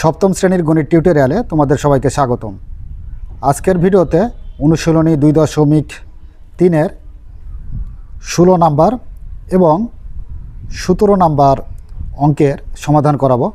সপ্তম শ্রেণির গণিত টিউটোরিয়ালে তোমাদের সবাইকে স্বাগতম। আজকের ভিডিওতে অনুশীলনী দুই দশমিক তিনের ষোলো নাম্বার এবং সতেরো নাম্বার অঙ্কের সমাধান করাবো।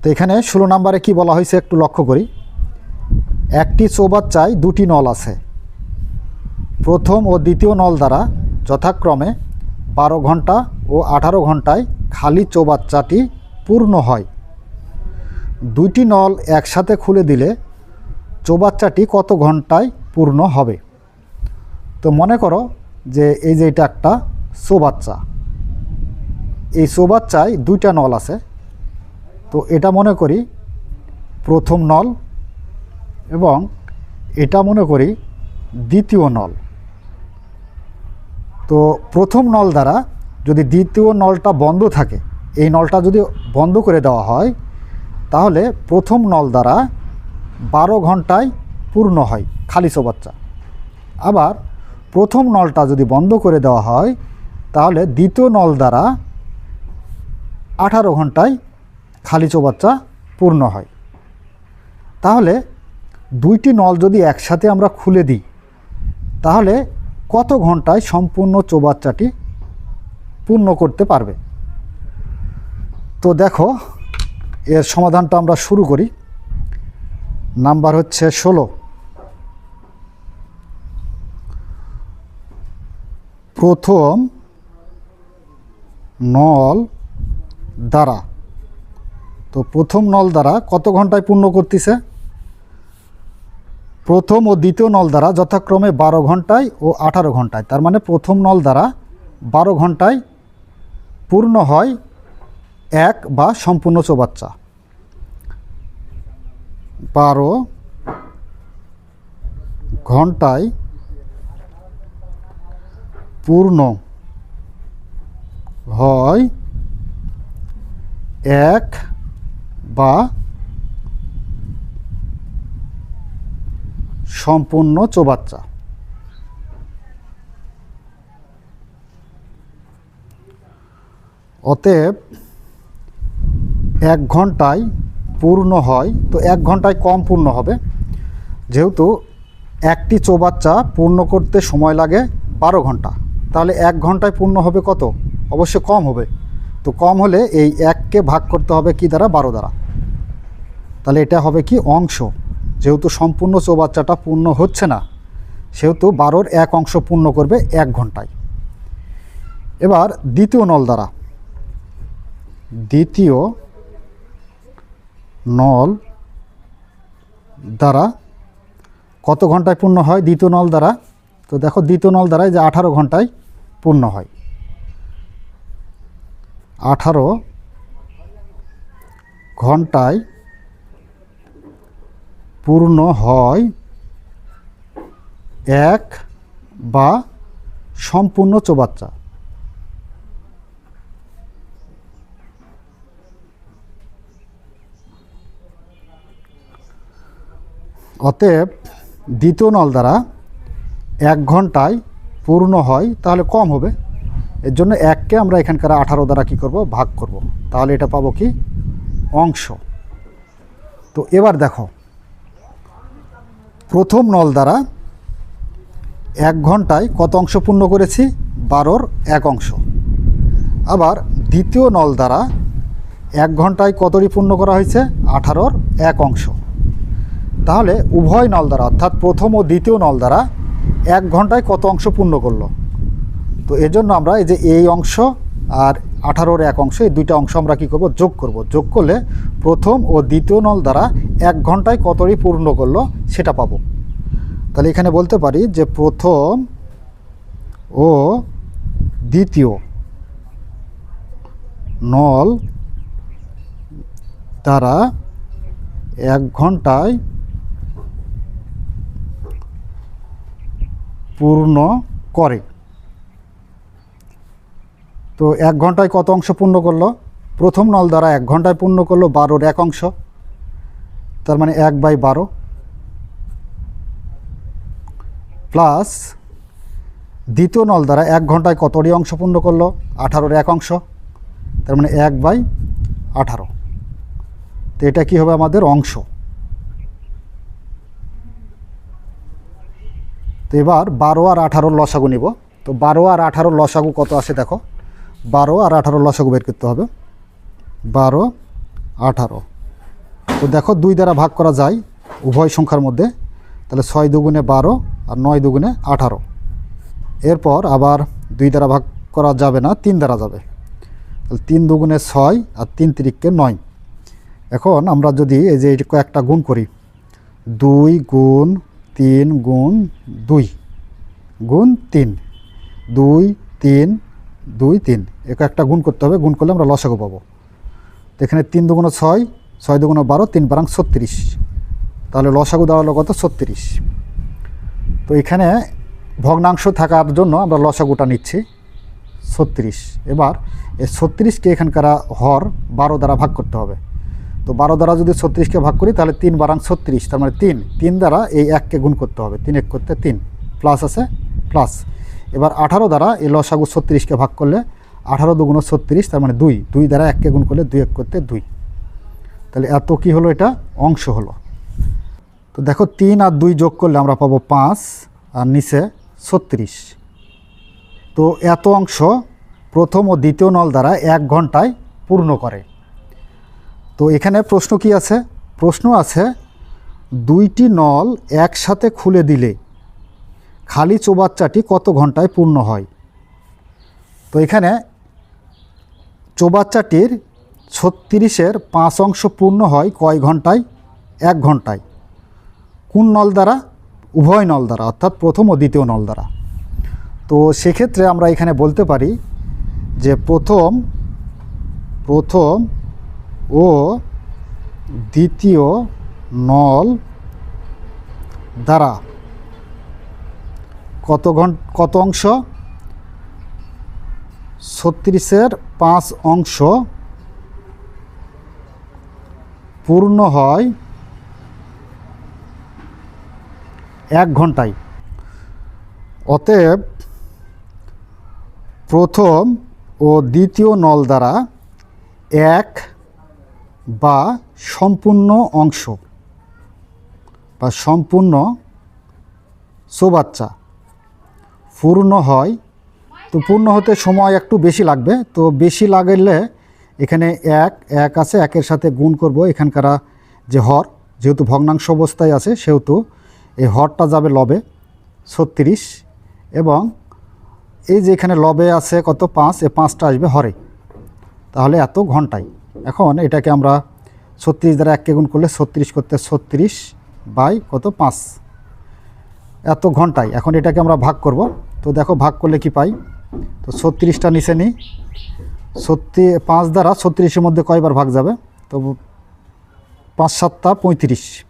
তো এখানে ষোলো নাম্বারে কি বলা হয়েছে একটু লক্ষ্য করি। একটি চৌবাচ্চায় দুটি নল আছে। প্রথম ও দ্বিতীয় নল দ্বারা যথাক্রমে বারো ঘণ্টা ও আঠারো ঘন্টায় খালি চৌবাচ্চাটি পূর্ণ হয়। দুইটি নল একসাথে খুলে দিলে চৌবাচ্চাটি কত ঘন্টায় পূর্ণ হবে? তো মনে করো যে এই যে এটা একটা চৌবাচ্চা। এই চৌবাচ্চায় দুইটা নল আছে। তো এটা মনে করি প্রথম নল এবং এটা মনে করি দ্বিতীয় নল। তো প্রথম নল দ্বারা যদি দ্বিতীয় নলটা বন্ধ থাকে, এই নলটা যদি বন্ধ করে দেওয়া হয় তাহলে প্রথম নল দ্বারা বারো ঘন্টায় পূর্ণ হয়, খালি চৌবাচ্চা আবার প্রথম নলটা যদি বন্ধ করে দেওয়া হয়, তাহলে দ্বিতীয় নল দ্বারা আঠারো ঘন্টায় খালি চৌবাচ্চা পূর্ণ হয়। তাহলে দুইটি নল যদি একসাথে আমরা খুলে দিই, তাহলে কত ঘন্টায় সম্পূর্ণ চৌবাচ্চাটি পূর্ণ করতে পারবে? তো দেখো এর সমাধানটা আমরা শুরু করি। নাম্বার হচ্ছে ষোলো। প্রথম নল দ্বারা। তো প্রথম নল দ্বারা কত ঘন্টায় পূর্ণ করতেছে? প্রথম ও দ্বিতীয় নল দ্বারা যথাক্রমে বারো ঘন্টায় ও আঠারো ঘন্টায়। তার মানে প্রথম নল দ্বারা বারো ঘন্টায় পূর্ণ হয় এক বা সম্পূর্ণ চৌবাচ্চা। বারো ঘন্টায় পূর্ণ হয় এক বা সম্পূর্ণ চৌবাচ্চা। অতএব এক ঘন্টায় পূর্ণ হয়, তো এক ঘন্টায় কম পূর্ণ হবে। যেহেতু একটি চৌবাচ্চা পূর্ণ করতে সময় লাগে বারো ঘণ্টা, তাহলে এক ঘন্টায় পূর্ণ হবে কত? অবশ্য কম হবে। তো কম হলে এই এককে ভাগ করতে হবে কি দ্বারা? বারো দ্বারা। তাহলে এটা হবে কি? অংশ। যেহেতু সম্পূর্ণ চৌবাচ্চাটা পূর্ণ হচ্ছে না, সেহেতু বারোর এক অংশ পূর্ণ করবে এক ঘন্টায়। এবার দ্বিতীয় নল দ্বারা। দ্বিতীয় নল দ্বারা কত ঘন্টায় পূর্ণ হয়? দ্বিতীয় নল দ্বারা। তো দেখো, দ্বিতীয় নল দ্বারাই যে আঠারো ঘন্টায় পূর্ণ হয়। আঠারো ঘন্টায় পূর্ণ হয় এক বা সম্পূর্ণ চৌবাচ্চা। অতএব দ্বিতীয় নল দ্বারা এক ঘন্টায় পূর্ণ হয়, তাহলে কম হবে। এর জন্য এককে আমরা এখানকার আঠারো দ্বারা কি করব? ভাগ করব। তাহলে এটা পাবো কি? অংশ। তো এবার দেখো, প্রথম নল দ্বারা এক ঘন্টায় কত অংশ পূর্ণ করেছি? বারোর এক অংশ। আবার দ্বিতীয় নল দ্বারা এক ঘন্টায় কতটি পূর্ণ করা হয়েছে? আঠারোর এক অংশ। তাহলে উভয় নল দ্বারা, অর্থাৎ প্রথম ও দ্বিতীয় নল দ্বারা এক ঘন্টায় কত অংশ পূর্ণ করল? তো এজন্য আমরা এই যে এই অংশ আর আঠারোর এক অংশ, এই দুইটা অংশ আমরা কী করব? যোগ করব। যোগ করলে প্রথম ও দ্বিতীয় নল দ্বারা এক ঘন্টায় কতটি পূর্ণ করল সেটা পাবো। তাহলে এখানে বলতে পারি যে প্রথম ও দ্বিতীয় নল দ্বারা এক ঘন্টায় পূর্ণ করে। তো এক ঘন্টায় কত অংশ পূর্ণ করল? প্রথম নল দ্বারা এক ঘন্টায় পূর্ণ করল বারোর এক অংশ। তার মানে এক বাই বারো। প্লাস দ্বিতীয় নল দ্বারা এক ঘন্টায় কতটি অংশ পূর্ণ করল? আঠারোর এক অংশ। তার মানে এক বাই আঠারো। তো এটা কি হবে আমাদের অংশ? তো এবার বারো আর আঠারোর লসাগু নিব। তো বারো আর আঠারোর লসাগু কত আছে দেখো? বারো আর আঠারোর লসাগু বের করতে হবে। বারো, আঠারো। তো দেখো দুই দ্বারা ভাগ করা যায় উভয় সংখ্যার মধ্যে। তাহলে ছয় দুগুণে বারো আর নয় দুগুণে আঠারো। এরপর আবার দুই দ্বারা ভাগ করা যাবে না, তিন দ্বারা যাবে। তাহলে তিন দুগুণে ছয় আর তিন তিরিককে নয়। এখন আমরা যদি এই যে কয়েকটা গুণ করি, দুই গুণ তিন গুণ দুই, গুণ তিন। দুই তিন দুই, তিন। একে একটা গুণ করতে হবে, গুণ করলে আমরা লসাগু পাবো। তো এখানে তিন দুগুণ ছয় ছয় দুগুণ বারো, তিন বারাং ছত্রিশ। তাহলে লসাগু দাঁড়াল কত? ছত্রিশ। তো এখানে ভগ্নাংশ থাকার জন্য আমরা লসাগুটা নিচ্ছি, ছত্রিশ। এবার এই ছত্রিশকে এখানকার হর বারো দ্বারা ভাগ করতে হবে। তো বারো দ্বারা যদি ছত্রিশকে ভাগ করি, তাহলে তিন বারাং ছত্রিশ, তার মানে তিন। তিন দ্বারা এই এককে গুণ করতে হবে, তিন এক করতে তিন, প্লাস আছে, প্লাস। এবার আঠারো দ্বারা এই লসাগু ছত্রিশকে ভাগ করলে আঠারো দুগুণ ছত্রিশ, তার মানে দুই। দুই দ্বারা এককে গুণ করলে দুই এক করতে দুই। তাহলে এত কি হলো এটা? অংশ হলো। তো দেখো, তিন আর দুই যোগ করলে আমরা পাবো পাঁচ, আর নিচে ছত্রিশ। তো এত অংশ প্রথম ও দ্বিতীয় নল দ্বারা এক ঘন্টায় পূর্ণ করে। তো এখানে প্রশ্ন কি আছে? প্রশ্ন আছে, দুইটি নল একসাথে খুলে দিলে খালি চৌবাচ্চাটি কত ঘন্টায় পূর্ণ হয়? তো এখানে চৌবাচ্চাটির ছত্রিশের পাঁচ অংশ পূর্ণ হয় কয় ঘন্টায়? এক ঘন্টায়। কোন নল দ্বারা? উভয় নল দ্বারা, অর্থাৎ প্রথম ও দ্বিতীয় নল দ্বারা। তো সেক্ষেত্রে আমরা এখানে বলতে পারি যে প্রথম প্রথম ও দ্বিতীয় নল দ্বারা কত ঘন্ট কত অংশ? ছত্রিশের পাঁচ অংশ পূর্ণ হয় এক ঘন্টায়। অতএব প্রথম ও দ্বিতীয় নল দ্বারা এক বা সম্পূর্ণ অংশ বা সম্পূর্ণ চৌবাচ্চা পূর্ণ হয়, তো পূর্ণ হতে সময় একটু বেশি লাগবে, তো বেশি লাগলে এখানে এক এক আছে, একের সাথে গুণ করব এখানকার যে হর, যেহেতু ভগ্নাংশ অবস্থায় আছে, সেহেতু এই হরটা যাবে লবে ছত্রিশ এবং এই যে এখানে লবে আছে কত? পাঁচ এ পাঁচটা আসবে হরে। তাহলে এত ঘন্টায়। এখন এটাকে আমরা ছত্রিশ দ্বারা এককে গুণ করলে ছত্রিশ করতে ছত্রিশ বাই কত পাঁচ। এত ঘন্টায় এখন এটাকে আমরা ভাগ করব। তো দেখো ভাগ করলে কি পাই? তো ছত্রিশটা নিচে নিই। ছত্রি, পাঁচ দ্বারা ছত্রিশের মধ্যে কয়বার ভাগ যাবে? তো পাঁচ সাতটা পঁয়ত্রিশ।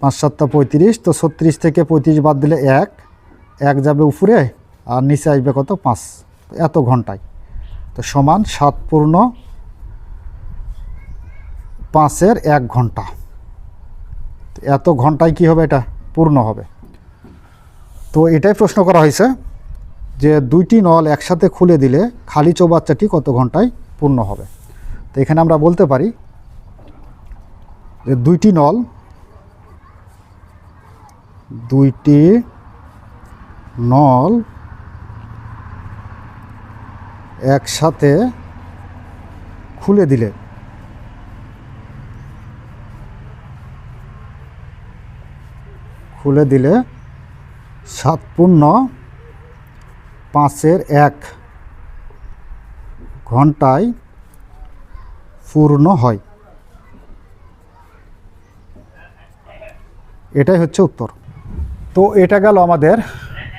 পাঁচ সাতটা পঁয়ত্রিশ, তো ছত্রিশ থেকে পঁয়ত্রিশ বাদ দিলে এক। এক যাবে উপরে আর নিচে আসবে কত? পাঁচ। এত ঘন্টায়। তো সমান সাত পূর্ণ পাঁচের এক ঘণ্টা। এত ঘন্টায় কি হবে এটা? পূর্ণ হবে। তো এটাই প্রশ্ন করা হয়েছে যে দুইটি নল একসাথে খুলে দিলে খালি চৌবাচ্চাটি কত ঘন্টায় পূর্ণ হবে? তো এখানে আমরা বলতে পারি যে দুইটি নল দুইটি নল একসাথে খুলে দিলে। খুলে দিলে সাত পূর্ণ পাঁচের এক ঘন্টায় পূর্ণ হয়। এটাই হচ্ছে উত্তর। তো এটা গেল আমাদের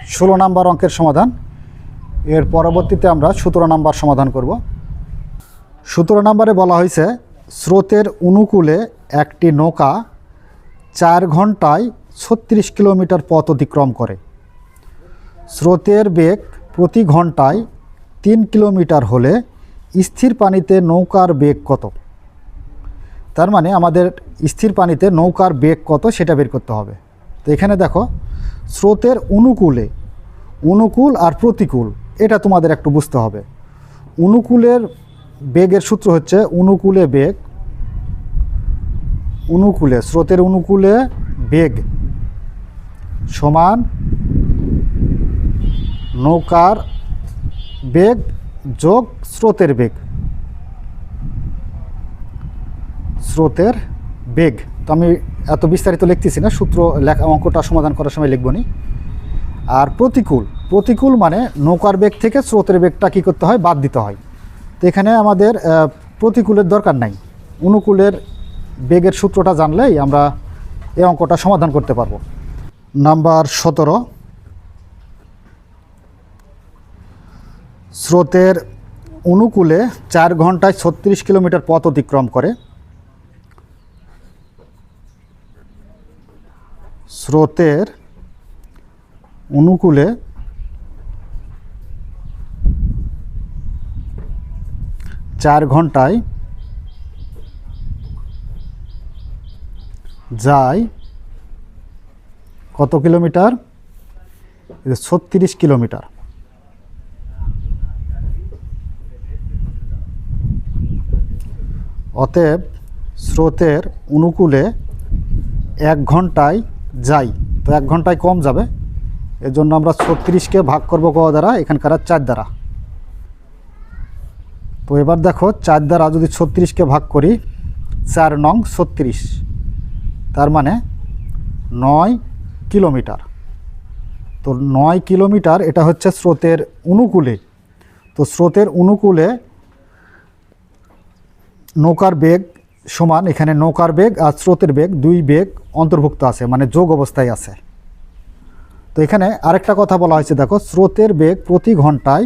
ষোলো নাম্বার অঙ্কের সমাধান। এর পরবর্তীতে আমরা সতেরো নাম্বার সমাধান করব। সতেরো নাম্বারে বলা হয়েছে, স্রোতের অনুকূলে একটি নৌকা চার ঘন্টায় ছত্রিশ কিলোমিটার পথ অতিক্রম করে। স্রোতের বেগ প্রতি ঘন্টায় তিন কিলোমিটার হলে স্থির পানিতে নৌকার বেগ কত? তার মানে আমাদের স্থির পানিতে নৌকার বেগ কত সেটা বের করতে হবে। তো এখানে দেখো, স্রোতের অনুকূলে, অনুকূল আর প্রতিকূল। এটা তোমাদের একটু বুঝতে হবে। অনুকূলের বেগের সূত্র হচ্ছে অনুকূলে বেগ, অনুকূলে, স্রোতের অনুকূলে বেগ সমান নৌকার বেগ যোগ স্রোতের বেগ। স্রোতের বেগ। তো আমি এত বিস্তারিত লিখতেছি না, সূত্র লেখা অঙ্কটা সমাধান করার সময় লিখব নি। আর প্রতিকূল প্রতিকূল মানে নৌকার বেগ থেকে স্রোতের বেগটা কী করতে হয়? বাদ দিতে হয়। তো এখানে আমাদের প্রতিকূলের দরকার নাই। অনুকূলের বেগের সূত্রটা জানলেই আমরা এই অঙ্কটা সমাধান করতে পারব। নাম্বার সতেরো। স্রোতের অনুকূলে চার ঘন্টায় ছত্রিশ কিলোমিটার পথ অতিক্রম করে। স্রোতের অনুকূলে চার ঘন্টায় যায় কত কিলোমিটার? ছত্রিশ কিলোমিটার। অতএব স্রোতের অনুকূলে এক ঘন্টায় যাই। তো এক ঘন্টায় কম যাবে। এর জন্য আমরা ছত্রিশকে ভাগ করব ক দ্বারা? এখানকার চার দ্বারা। তো এবার দেখো চার দ্বারা যদি ছত্রিশকে ভাগ করি, চার নং ছত্রিশ, তার মানে নয় কিলোমিটার। তো নয় কিলোমিটার এটা হচ্ছে স্রোতের অনুকূলে। তো স্রোতের অনুকূলে নৌকার বেগ সমান, এখানে নৌকার বেগ আর স্রোতের বেগ দুই বেগ অন্তর্ভুক্ত আছে মানে যোগ অবস্থায় আছে। তো এখানে আরেকটা কথা বলা হয়েছে, দেখো স্রোতের বেগ প্রতি ঘন্টায়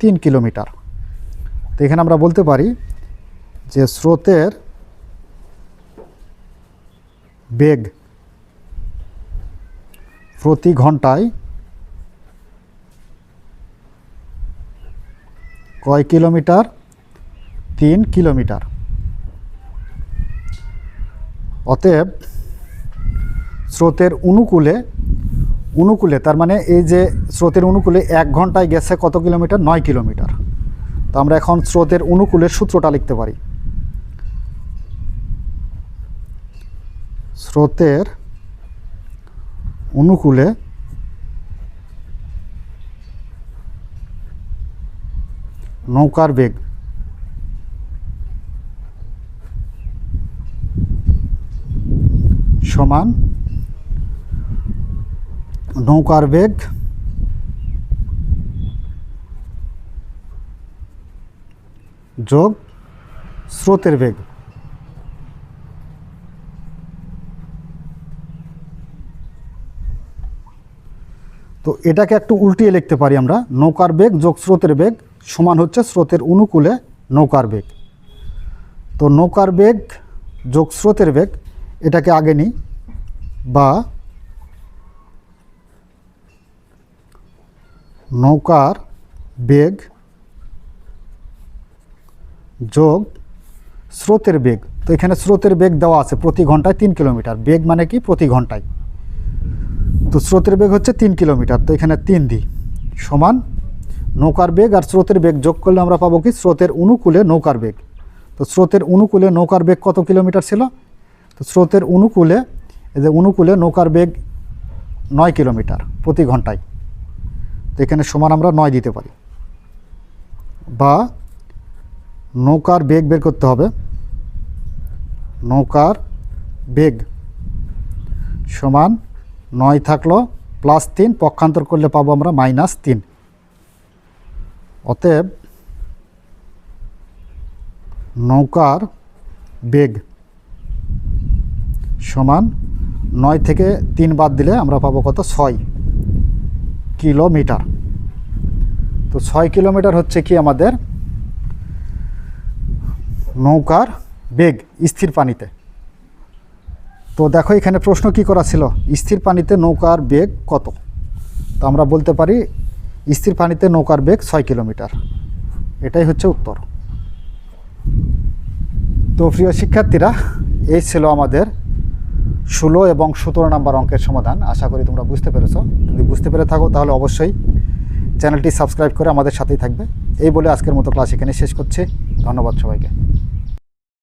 তিন কিলোমিটার। তো এখানে আমরা বলতে পারি যে স্রোতের বেগ প্রতি ঘন্টায় কয় কিলোমিটার? তিন কিলোমিটার। অতএব স্রোতের অনুকূলে অনুকূলে, তার মানে এই যে স্রোতের অনুকূলে এক ঘন্টায় গেছে কত কিলোমিটার? নয় কিলোমিটার। তো আমরা এখন স্রোতের অনুকূলের সূত্রটা লিখতে পারি। স্রোতের অনুকূলে নৌকার বেগ সমান নৌকার বেগ যোগ স্রোতের বেগ। তো এটাকে একটু উল্টিয়ে লিখতে পারি আমরা। নৌকার বেগ যোগ স্রোতের বেগ সমান হচ্ছে স্রোতের অনুকূলে নৌকার বেগ। তো নৌকার বেগ যোগ স্রোতের বেগ, এটাকে আগে নিই, বা নৌকার বেগ যোগ স্রোতের বেগ। তো এখানে স্রোতের বেগ দেওয়া আছে প্রতি ঘন্টায় তিন কিলোমিটার। বেগ মানে কি? প্রতি ঘন্টায়। তো স্রোতের বেগ হচ্ছে তিন কিলোমিটার। তো এখানে তিন দিই সমান নৌকার বেগ আর স্রোতের বেগ যোগ করলে আমরা পাবো কি? স্রোতের অনুকূলে নৌকার বেগ। তো স্রোতের অনুকূলে নৌকার বেগ কত কিলোমিটার ছিল? তো স্রোতের অনুকূলে এই যে অনুকূলে নৌকার বেগ নয় কিলোমিটার প্রতি ঘন্টায়। তো এখানে সমান আমরা নয় দিতে পারি। বা নৌকার বেগ বের করতে হবে। নৌকার বেগ সমান নয় থাকল প্লাস তিন, পক্ষান্তর করলে পাবো আমরা মাইনাস তিন। অতএব নৌকার বেগ সমান নয় থেকে তিন বাদ দিলে আমরা পাবো কত? ছয় কিলোমিটার। তো ছয় কিলোমিটার হচ্ছে কি আমাদের নৌকার বেগ স্থির পানিতে। তো দেখো এখানে প্রশ্ন কি করা ছিল? স্থির পানিতে নৌকার বেগ কত? তো আমরা বলতে পারি, স্থির পানিতে নৌকার বেগ ছয় কিলোমিটার। এটাই হচ্ছে উত্তর। তো প্রিয় শিক্ষার্থীরা, এই ছিল আমাদের ষোলো এবং সতেরো নম্বর অঙ্কের সমাধান। আশা করি তোমরা বুঝতে পেরেছ। যদি বুঝতে পেরে থাকো, তাহলে অবশ্যই চ্যানেলটি সাবস্ক্রাইব করে আমাদের সাথেই থাকবে। এই বলে আজকের মতো ক্লাস এখানে শেষ করছি। ধন্যবাদ সবাইকে।